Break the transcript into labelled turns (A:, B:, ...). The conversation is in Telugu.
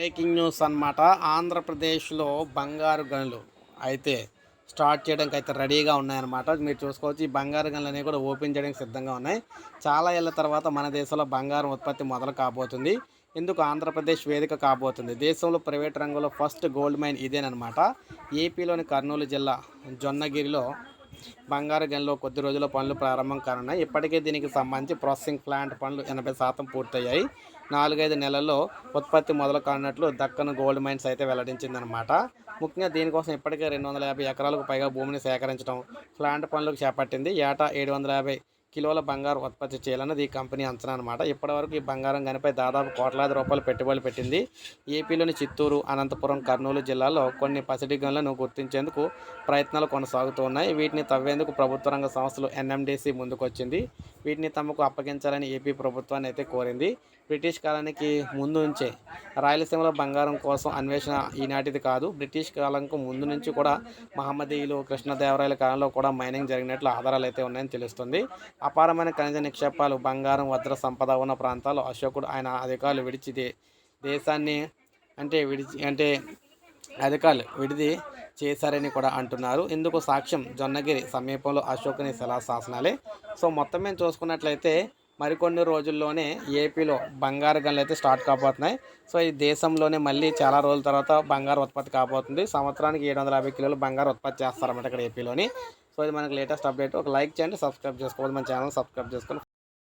A: బ్రేకింగ్ న్యూస్ అన్నమాట. ఆంధ్రప్రదేశ్లో బంగారు గనులు అయితే స్టార్ట్ చేయడానికి అయితే రెడీగా ఉన్నాయన్నమాట. మీరు చూసుకోవచ్చు ఈ బంగారు గనులు అనేవి కూడా ఓపెన్ చేయడానికి సిద్ధంగా ఉన్నాయి. చాలా ఏళ్ళ తర్వాత మన దేశంలో బంగారం ఉత్పత్తి మొదలు కాబోతుంది. ఇందుకు ఆంధ్రప్రదేశ్ వేదిక కాబోతుంది. దేశంలో ప్రైవేట్ రంగంలో ఫస్ట్ గోల్డ్ మైన్ ఇదేనమాట ఏపీలోని కర్నూలు జిల్లా జొన్నగిరిలో బంగారు గనిలో కొద్ది రోజుల్లో పనులు ప్రారంభం కానున్నాయి. ఇప్పటికే దీనికి సంబంధించి ప్రాసెసింగ్ ప్లాంట్ పనులు ఎనభై శాతం పూర్తయ్యాయి. నాలుగైదు నెలల్లో ఉత్పత్తి మొదలు కానున్నట్లు దక్కన్ గోల్డ్ మైన్స్ అయితే వెల్లడించిందనమాట ముఖ్యంగా దీనికోసం ఇప్పటికే రెండు వందల యాభై ఎకరాలకు పైగా భూమిని సేకరించడం ప్లాంట్ పనులకు చేపట్టింది. ఏటా ఏడు వందల యాభై కిలోల బంగారం ఉత్పత్తి చేయాలన్నది ఈ కంపెనీ అంచనా అనమాట ఇప్పటివరకు ఈ బంగారం గనిపై దాదాపు కోట్లాది రూపాయలు పెట్టుబడులు పెట్టింది. ఏపీలోని చిత్తూరు అనంతపురం కర్నూలు జిల్లాల్లో కొన్ని పసిడి గనులను గుర్తించేందుకు ప్రయత్నాలు కొనసాగుతూ ఉన్నాయి. వీటిని తవ్వేందుకు ప్రభుత్వ రంగ సంస్థలు ఎన్ఎండిసి ముందుకొచ్చింది. వీటిని తమకు అప్పగించాలని ఏపీ ప్రభుత్వాన్ని అయితే కోరింది. బ్రిటిష్ కాలానికి ముందు నుంచే రాయలసీమలో బంగారం కోసం అన్వేషణ ఈనాటిది కాదు. బ్రిటిష్ కాలంకు ముందు నుంచి కూడా మహమ్మదీయులు కృష్ణదేవరాయల కాలంలో కూడా మైనింగ్ జరిగినట్లు ఆధారాలు అయితే ఉన్నాయని తెలుస్తుంది. అపారమైన ఖనిజ నిక్షేపాలు బంగారం వజ్ర సంపద ఉన్న ప్రాంతాల్లో అశోకుడు ఆయన అధికారులు విడిచి దేశాన్ని అంటే విడిచి అంటే అధికారులు విడిది చేశారని కూడా అంటున్నారు. ఇందుకు సాక్ష్యం జొన్నగిరి సమీపంలో అశోకుని శిలాశాసనాలే. సో మొత్తం మేము చూసుకున్నట్లయితే మరికొన్ని రోజుల్లోనే ఏపీలో బంగారు గనులు అయితే స్టార్ట్ కాబోతున్నాయి. సో ఈ దేశంలోనే మళ్ళీ చాలా రోజుల తర్వాత బంగారు ఉత్పత్తి కాబోతుంది. సంవత్సరానికి ఏడు వందల యాభై కిలోలు బంగారు ఉత్పత్తి చేస్తారన్నమాట ఇక్కడ ఏపీలోని. సో ఇది మనకి లేటెస్ట్ అప్డేట్. ఒక లైక్ చేయండి సబ్స్క్రైబ్ చేసుకోవాలి మన ఛానల్ సబ్స్క్రైబ్ చేసుకొని